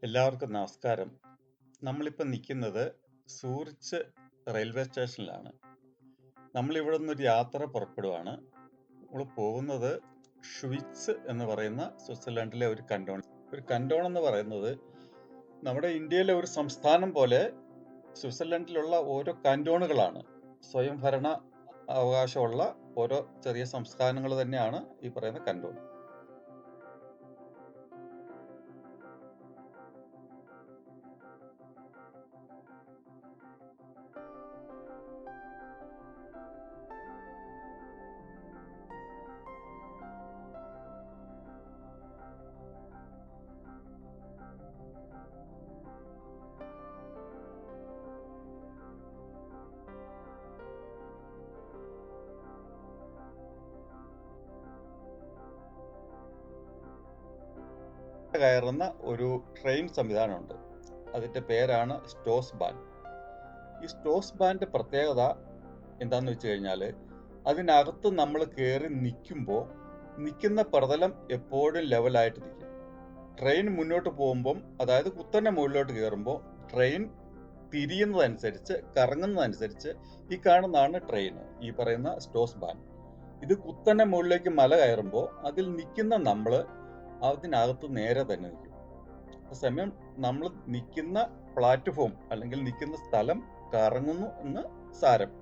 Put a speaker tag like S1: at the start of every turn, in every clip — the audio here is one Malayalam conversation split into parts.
S1: എല്ലാവർക്കും നമസ്കാരം. നമ്മളിപ്പോൾ നിൽക്കുന്നത് സൂറിച്ച് റെയിൽവേ സ്റ്റേഷനിലാണ്. നമ്മളിവിടെ നിന്നൊരു യാത്ര പുറപ്പെടുവാണ്. നമ്മൾ പോകുന്നത് ഷ്വിറ്റ്സ് എന്ന് പറയുന്ന സ്വിറ്റ്സർലൻഡിലെ ഒരു കണ്ടോൺ ഒരു കണ്ടോൺ എന്ന് പറയുന്നത് നമ്മുടെ ഇന്ത്യയിലെ ഒരു സംസ്ഥാനം പോലെ സ്വിറ്റ്സർലൻഡിലുള്ള ഓരോ കണ്ടോണുകളാണ് സ്വയംഭരണ അവകാശമുള്ള ഓരോ ചെറിയ സംസ്ഥാനങ്ങൾ തന്നെയാണ് ഈ പറയുന്ന കന്റോൺ. കയറുന്ന ഒരു ട്രെയിൻ സംവിധാനമുണ്ട്. അതിന്റെ പേരാണ് സ്റ്റോസ് ബാൻഡ് ഈ സ്റ്റോസ് ബാന്റെ പ്രത്യേകത എന്താന്ന് വെച്ച് കഴിഞ്ഞാൽ അതിനകത്ത് നമ്മൾ കയറി നിൽക്കുമ്പോൾ നിൽക്കുന്ന പ്രതലം എപ്പോഴും ലെവലായിട്ട് നിൽക്കും. ട്രെയിൻ മുന്നോട്ട് പോകുമ്പം അതായത് കുത്തനെ മുകളിലോട്ട് കയറുമ്പോൾ ട്രെയിൻ തിരിയുന്നതനുസരിച്ച് കറങ്ങുന്നതനുസരിച്ച് ഈ കാണുന്നതാണ് ട്രെയിൻ ഈ പറയുന്ന സ്റ്റോസ് ബാൻഡ് ഇത് കുത്തനെ മുകളിലേക്ക് മല കയറുമ്പോൾ അതിൽ നിൽക്കുന്ന നമ്മൾ അതിനകത്ത് നേരെ തന്നെ നിൽക്കും. സമയം നമ്മൾ നിൽക്കുന്ന പ്ലാറ്റ്ഫോം അല്ലെങ്കിൽ നിൽക്കുന്ന സ്ഥലം കറങ്ങുന്നു എന്ന് സാരം.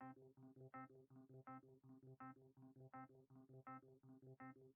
S1: Thank you.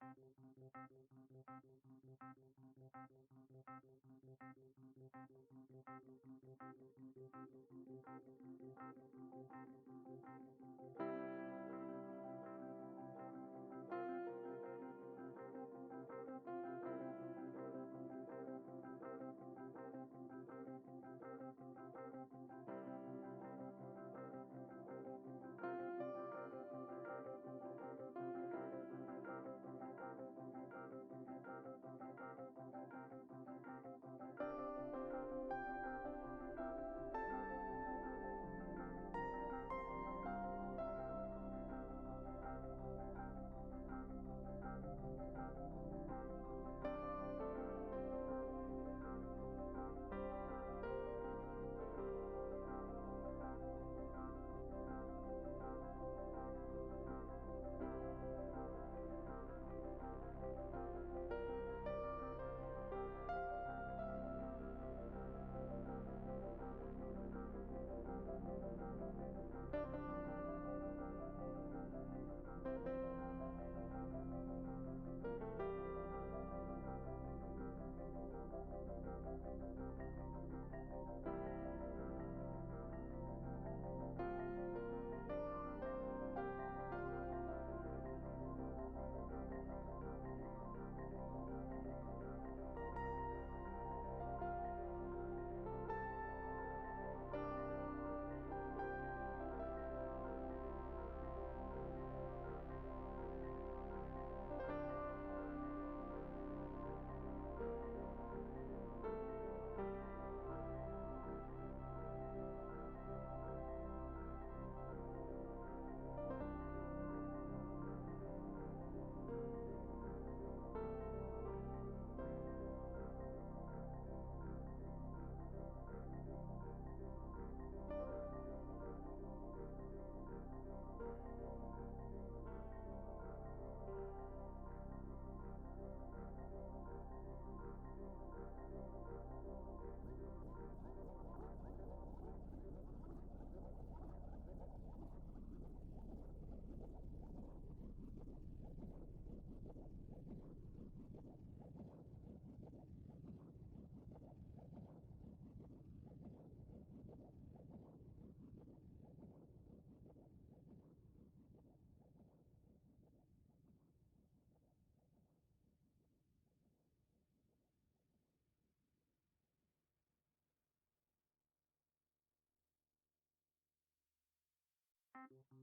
S1: Thank you. Thank you.